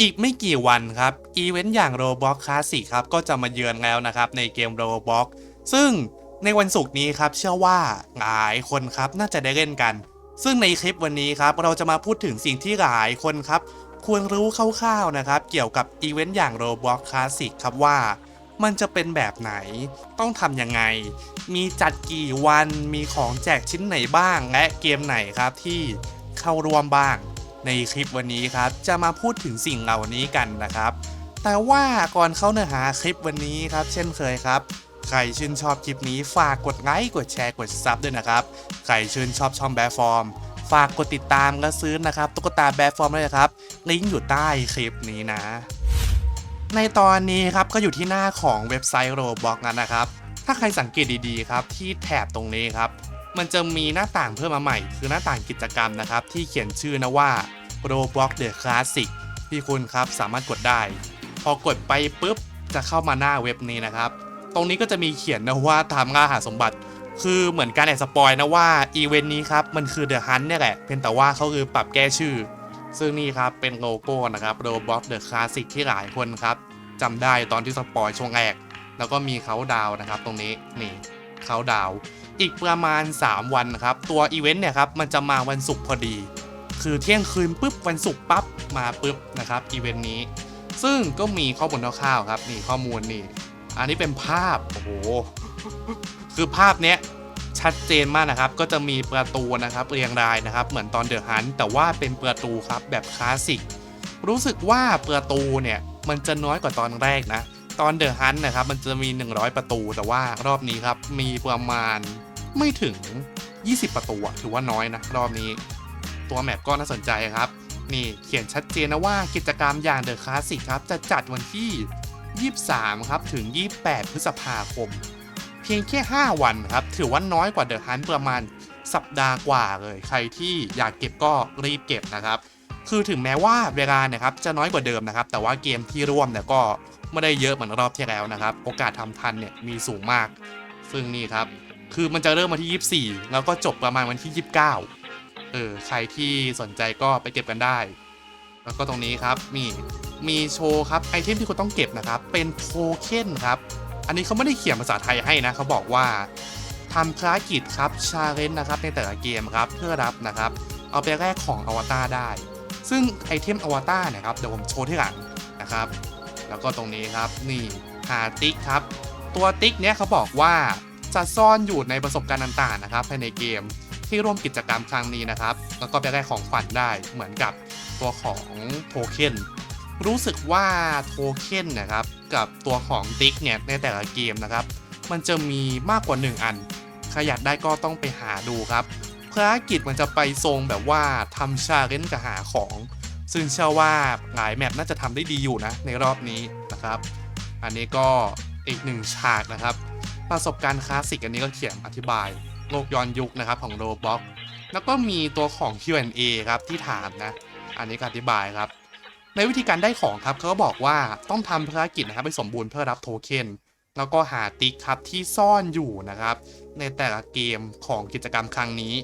อีกไม่กี่วันครับอีเวนต์อย่าง Roblox Classic ครับก็จะมาเยือนแล้วนะครับในเกม Roblox ซึ่งในวันศุกร์นี้ครับเชื่อว่าหลายคนครับน่าจะได้เล่นกัน ซึ่งในคลิปวันนี้ครับเราจะมาพูดถึงสิ่งที่หลายคนครับควรรู้คร่าวๆนะครับเกี่ยวกับอีเวนต์อย่าง Roblox Classic ครับว่ามันจะเป็นแบบไหน ต้องทำยังไง มีจัดกี่วัน มีของแจกชิ้นไหนบ้าง และเกมไหนครับที่เข้าร่วมบ้าง ในคลิปวันนี้ครับจะมาพูดถึงสิ่งเหล่านี้กันนะครับ แต่ว่าก่อนเข้าเนื้อหาคลิปวันนี้ครับ เช่นเคยครับ ใครชื่นชอบคลิปนี้ฝากกดไลค์กดแชร์กดซับด้วยนะครับ ใครชื่นชอบช่องแบฟอร์มฝากกดติดตามและซื้อนะครับตุ๊กตาแบฟอร์มด้วยครับลิงก์อยู่ใต้คลิปนี้นะ ในตอนนี้ครับก็อยู่ที่หน้าของเว็บไซต์ Roblox นั้นนะครับ ถ้าใครสังเกตดีๆครับที่แถบตรงนี้ครับมันจะมีหน้าต่างเพิ่มมาใหม่ คือหน้าต่างกิจกรรมนะครับ ที่เขียนชื่อนะว่า Roblox The Classic ที่คุณครับสามารถกดได้ พอกดไปปุ๊บจะเข้ามาหน้าเว็บนี้นะครับ ตรงนี้ก็จะมีเขียนนะว่าทำล่าหาสมบัติ คือเหมือนการแอบสปอยนะว่าอีเวนต์นี้ครับมันคือ The Hunt เนี่ยแหละเพียงแต่ว่าเขาคือปรับแก้ชื่อ ซึ่งนี่ครับเป็นโลโก้นะครับ Roblox The Classic ที่หลายคนครับจำได้ตอนที่สปอยช่วงแรกแล้วก็มีเขาดาวนะครับ ตรงนี้นี่เขาดาวอีกประมาณ 3 วันนะครับ ตัวอีเวนต์เนี่ยครับ มันจะมาวันศุกร์พอดี คือเที่ยงคืนปุ๊บวันศุกร์ปั๊บมาปุ๊บนะครับอีเวนต์นี้ ซึ่งก็มีข้อมูลคร่าวๆครับนี่ข้อมูลนี่ อันนี้เป็นภาพโอ้โหคือภาพเนี้ยชัดเจนมากนะครับ ก็จะมีประตูนะครับเรียงรายนะครับ เหมือนตอนเดอะฮันแต่ว่าเป็นประตูครับแบบคลาสสิกรู้สึกว่าประตูเนี่ยมันจะน้อยกว่าตอนแรกนะ ตอนเดอะฮันนะครับมันจะมี 100 ประตู แต่ว่ารอบนี้ครับมีประมาณไม่ถึง 20 ประตูถือว่าน้อยนะรอบนี้ ตัวแมปก็น่าสนใจครับ นี่เขียนชัดเจนนะว่ากิจกรรมอย่างเดอะคลาสสิกครับ จะจัดวันที่ 23 ครับ ถึง 28 พฤษภาคม เพียงแค่ 5 วันครับ ถือว่าน้อยกว่าเดอะฮันประมาณสัปดาห์กว่าเลย ใครที่อยากเก็บก็รีบเก็บนะครับ คือถึงแม้ว่าเวลาเนี่ยครับจะน้อยกว่าเดิมนะครับ แต่ว่าเกมที่ร่วมเนี่ยก็ไม่ได้เยอะเหมือนรอบที่แล้วนะครับ โอกาสทำทันเนี่ยมีสูงมาก ซึ่งนี่ครับ คือมันจะเริ่มวันที่ 24 แล้วก็จบประมาณวันที่ 29 เออใครที่สนใจก็ไปเก็บกันได้ แล้วก็ตรงนี้ครับมีมีโชว์ครับไอเทมที่คุณต้องเก็บนะครับ เป็นโทเค็นครับ อันนี้เขาไม่ได้เขียนภาษาไทยให้นะเขาบอกว่าทำภารกิจครับชาเลนจ์นะครับในแต่ละเกมครับเพื่อรับนะครับ เอาไปแลกของอวตารได้ ซึ่งไอเทมอวตารนะครับเดี๋ยวผมโชว์ที่หลังนะครับ แล้วก็ตรงนี้ครับนี่หาติ๊กครับ ตัวติ๊กเนี้ยเขาบอกว่าจะซ่อนอยู่ในประสบการณ์ต่างๆนะครับภายในเกม ที่ร่วมกิจกรรมครั้งนี้นะครับ แล้วก็ไปได้ของขวัญได้เหมือนกับตัวของโทเค็นรู้สึกว่าโทเค็นนะครับกับตัวของติ๊กเนี่ยในแต่ละเกมนะครับ มันจะมีมากกว่า 1 อันใครอยากได้ก็ต้องไปหาดูครับภารกิจมันจะไปทรงแบบว่าทำชาเลนจ์กับหาของ ซึ่งเชื่อว่าหลายแมปน่าจะทำได้ดีอยู่นะในรอบนี้นะครับ อันนี้ก็อีกหนึ่งฉากนะครับ ประสบการณ์คลาสสิกอันนี้ก็เขียนอธิบาย โลกย้อนยุคนะครับของโรบ็อกแล้วก็มีตัวของ Q&A ครับที่ถามนะ อันนี้ก็อธิบายครับ ในวิธีการได้ของครับเขาก็บอกว่าต้องทำภารกิจนะครับให้สมบูรณ์เพื่อรับโทเค็นแล้วก็หาติ๊กครับที่ซ่อนอยู่นะครับ ในแต่ละเกมของกิจกรรมครั้งนี้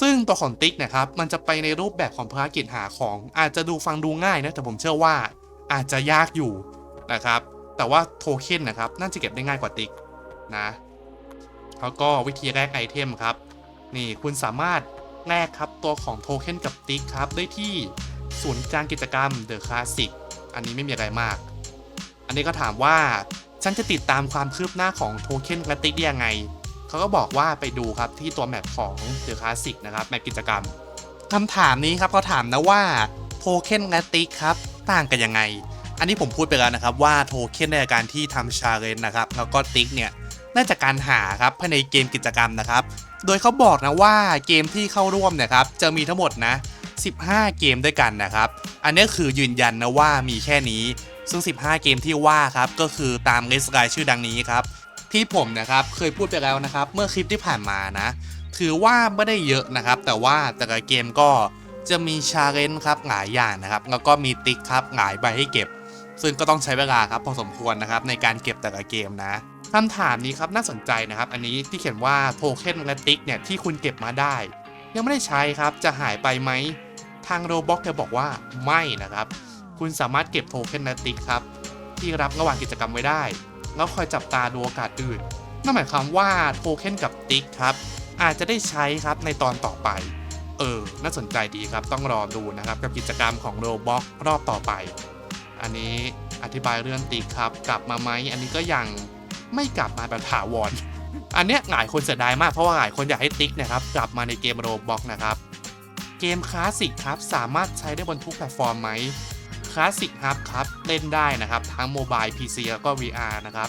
ซึ่งตัวของติ๊กนะครับมันจะไปในรูปแบบของภารกิจหาของ อาจจะดูฟังดูง่ายนะแต่ผมเชื่อว่าอาจจะยากอยู่นะครับ แต่ว่าโทเค็นนะครับน่าจะเก็บได้ง่ายกว่าติ๊กนะ แล้วก็วิธีแลกไอเทมครับ นี่คุณสามารถแลกครับตัวของโทเค็นกับติ๊กครับได้ที่ศูนย์กลางกิจกรรม The Classic อันนี้ไม่มีอะไรมาก อันนี้ก็ถามว่าฉันจะติดตามความคืบหน้าของโทเค็นและติ๊กได้ยังไงเขาก็บอกว่าไปดูครับที่ตัวแมปของ The Classic นะครับแมปกิจกรรมคำถามนี้ครับเขาถามนะว่าโทเค็นและติ๊กครับต่างกันยังไง อันนี้ผมพูดไปแล้วนะครับว่าโทเค็นในการที่ทำชาเลนจ์นะครับแล้วก็ติ๊กเนี่ย น่าจะการหาครับภายในเกมกิจกรรมนะครับ โดยเขาบอกนะว่าเกมที่เข้าร่วมเนะครับจะมีทั้งหมดนะ 15 เกมด้วยกันนะครับ อันนี้คือยืนยันนะว่ามีแค่นี้ ซึ่ง 15 เกมที่ว่าครับก็คือตามลิสต์รายชื่อดังนี้ครับที่ผมนะครับเคยพูดไปแล้วนะครับเมื่อคลิปที่ผ่านมานะ ถือว่าไม่ได้เยอะนะครับ แต่ว่าแต่ละเกมก็จะมีชาเลนจ์ครับหลายอย่างนะครับ แล้วก็มีติ๊กครับหลายใบให้เก็บ ซึ่งก็ต้องใช้เวลาครับพอสมควรนะครับในการเก็บแต่ละเกมนะ คำถามนี้ครับน่าสนใจนะครับ อันนี้ที่เขียนว่าโทเค็นและติ๊กเนี่ยที่คุณเก็บมาได้ ยังไม่ได้ใช้ครับจะหายไปไหมทางโรบ็อกจะบอกว่าไม่นะครับ คุณสามารถเก็บโทเค็นนาติกครับที่รับระหว่างกิจกรรมไว้ได้ แล้วคอยจับตาดูโอกาสอื่นนั่นหมายความว่าโทเค็นกับติ๊กครับอาจจะได้ใช้ครับในตอนต่อไป เออ น่าสนใจดีครับ ต้องรอดูนะครับ กับกิจกรรมของโรบ็อกรอบต่อไป อันนี้อธิบายเรื่องติ๊กครับ กลับมาไหม อันนี้ก็ยัง ไม่กลับมาแบบถาวร อันเนี้ยหลายคนเสียดายมากเพราะว่าหลายคนอยากให้ติ๊กนะครับกลับมาในเกมโรบ็อกนะครับเกมคลาสสิกครับสามารถใช้ได้บนทุกแพลตฟอร์มไหมคลาสสิกครับครับเล่นได้นะครับทั้งโมบาย PC แล้วก็ VR นะครับ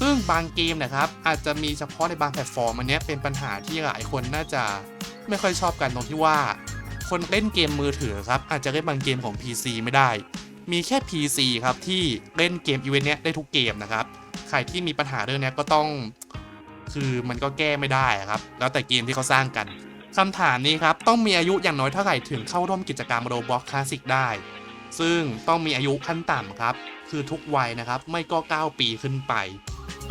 ซึ่งบางเกมนะครับอาจจะมีเฉพาะในบางแพลตฟอร์มอันเนี้ยเป็นปัญหาที่หลายคนน่าจะไม่ค่อยชอบกันตรงที่ว่า คนเล่นเกมมือถือครับอาจจะเล่นบางเกมของ PC ไม่ได้ มีแค่ PC ครับที่เล่นเกมอีเวนต์เนี้ยได้ทุกเกมนะครับ ใครที่มีปัญหาเรื่องนี้ก็ต้อง คือมันก็แก้ไม่ได้ครับ แล้วแต่เกมที่เขาสร้างกันคำถามนี้ครับ ต้องมีอายุอย่างน้อยเท่าไหร่ถึงเข้าร่วมกิจกรรมโรบอ x คลาสสิกได้ ซึ่งต้องมีอายุขั้นต่ำครับ คือทุกวัยนะครับ ไม่ก็ 9 ปีขึ้นไป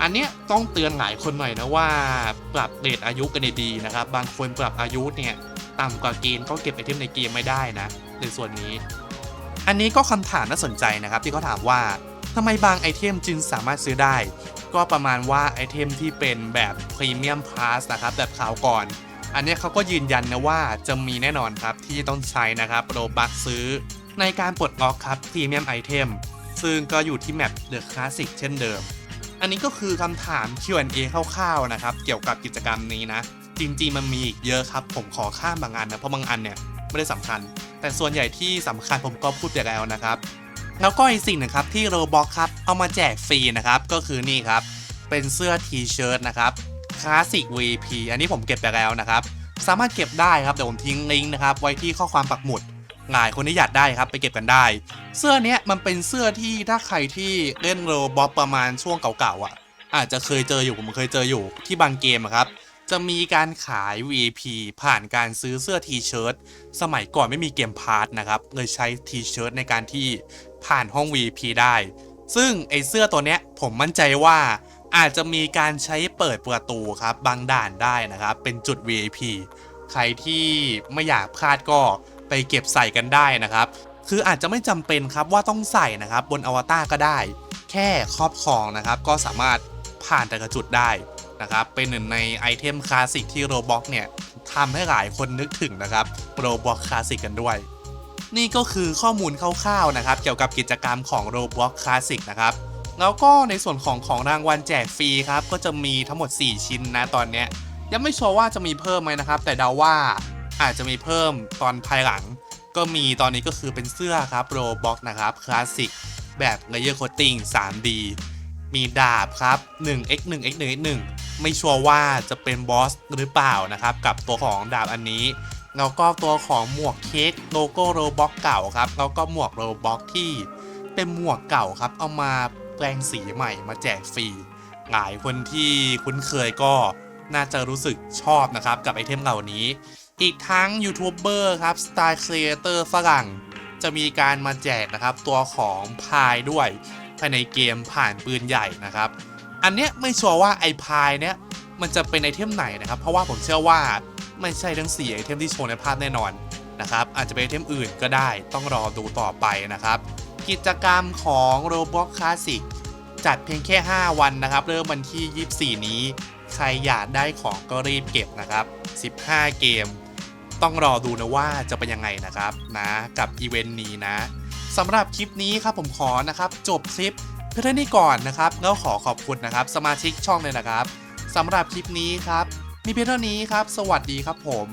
อันเนี้ยต้องเตือนหลายคนหน่อยนะว่าปรับเดทอายุกันดีนะครับ บางคนปรับอายุเนี่ยต่ำกว่าเกณฑ์ก็เก็บไอเทมในเกมไม่ได้นะ ในส่วนนี้ อันนี้ก็คำถามน่าสนใจนะครับ ที่เขาถามว่า ทำไมบางไอเทมจึงสามารถซื้อได้ ก็ประมาณว่าไอเทมที่เป็นแบบพรีเมียมพาสนะครับแบบข่าวก่อน อันนี้เขาก็ยืนยันนะว่าจะมีแน่นอนครับที่ต้องใช้นะครับโรบักซื้อ ในการปลดล็อกครับพรีเมียมไอเทมซึ่งก็อยู่ที่แมปเดอะคลาสสิกเช่นเดิม อันนี้ก็คือคำถาม Q&A คร่าวๆนะครับเกี่ยวกับกิจกรรมนี้นะ จริงๆมันมีอีกเยอะครับ ผมขอข้ามบางอันนะเพราะบางอันเนี่ยไม่ได้สำคัญ แต่ส่วนใหญ่ที่สำคัญผมก็พูดไปแล้วนะครับ แล้วก็อีกสิ่งหนึงครับที่โรบอกครับเอามาแจกฟรีนะครับก็คือนี่ครับเป็นเสื้อทีเชิ้ตนะครับคลาสสิก VP อันนี้ผมเก็บไปแล้วนะครับ สามารถเก็บได้ครับเดี๋ยวผมทิ้งลิงก์นะครับไว้ที่ข้อความปักหมุดหลายคนที่อยากได้ครับไปเก็บกันได้ เสื้อเนี้ยมันเป็นเสื้อที่ถ้าใครที่เล่นโรบอทประมาณช่วงเก่าๆอะ อาจจะเคยเจออยู่ผมเคยเจออยู่ที่บางเกมครับ จะมีการขาย VIP ผ่านการซื้อเสื้อทีเชิ้ตสมัยก่อนไม่มีเกมพาร์ทนะครับเลยใช้ทีเชิ้ตในการที่ผ่านห้อง VIP ได้ ซึ่งไอเสื้อตัวเนี้ยผมมั่นใจว่าอาจจะมีการใช้เปิดประตูครับบางด่านได้นะครับ เป็นจุด VIP ใครที่ไม่อยากพลาดก็ไปเก็บใส่กันได้นะครับ คืออาจจะไม่จำเป็นครับว่าต้องใส่นะครับบนอวตารก็ได้ แค่ครอบครองนะครับ ก็สามารถผ่านแต่ละจุดได้ นะครับ เป็นหนึ่งในไอเทมคลาสสิกที่โรบ็อกเนี่ยทำให้หลายคนนึกถึงนะครับโรบ็อกคลาสสิกกันด้วย นี่ก็คือข้อมูลคร่าวๆนะครับ เกี่ยวกับกิจกรรมของ Roblox Classic นะครับ แล้วก็ในส่วนของของรางวัลแจกฟรีครับ ก็จะมีทั้งหมด 4 ชิ้นนะตอนเนี้ยยังไม่ชัวร์ว่าจะมีเพิ่มไหมนะครับ แต่เดาว่าอาจจะมีเพิ่มตอนภายหลัง ก็มีตอนนี้ก็คือเป็นเสื้อครับ Roblox นะครับ Classic แบบ Layer Coating 3D มีดาบครับ 1x1 x1 x1 ไม่ชัวร์ว่าจะเป็นบอสหรือเปล่านะครับ กับตัวของดาบอันนี้แล้วก็ตัวของหมวกเค้กโลโก้โรบ็อกเก่าครับแล้วก็หมวกโรบ็อกที่เป็นหมวกเก่าครับ เอามาแปลงสีใหม่มาแจกฟรีหลายคนที่คุ้นเคยก็น่าจะรู้สึกชอบนะครับกับไอเทมเหล่านี้ อีกทั้งยูทูบเบอร์ครับสไตล์ครีเอเตอร์ฝรั่งจะมีการมาแจกนะครับ ตัวของพายด้วย ภายในเกมผ่านปืนใหญ่นะครับ อันเนี้ยไม่ชัวร์ว่าไอพายเนี้ยมันจะเป็นไอเทมไหนนะครับ เพราะว่าผมเชื่อว่าไม่ใช่ทั้ง4ไอเทมที่โชว์ในภาพแน่นอนนะครับอาจจะเป็นไอเทมอื่นก็ได้ต้องรอดูต่อไปนะครับ กิจกรรมของ Roblox Classic จัดเพียงแค่ 5 วันนะครับ เริ่มวันที่ 24 นี้ ใครอยากได้ของก็รีบเก็บนะครับ 15 เกม ต้องรอดูนะว่าจะเป็นยังไงนะครับนะกับอีเวนต์นี้นะ สำหรับคลิปนี้ครับผมขอนะครับจบคลิปเพื่อนนี้ก่อนนะครับแล้วขอขอบคุณนะครับสมาชิกช่องเลยนะครับสำหรับคลิปนี้ครับมีเพียงเท่านี้ครับ สวัสดีครับผม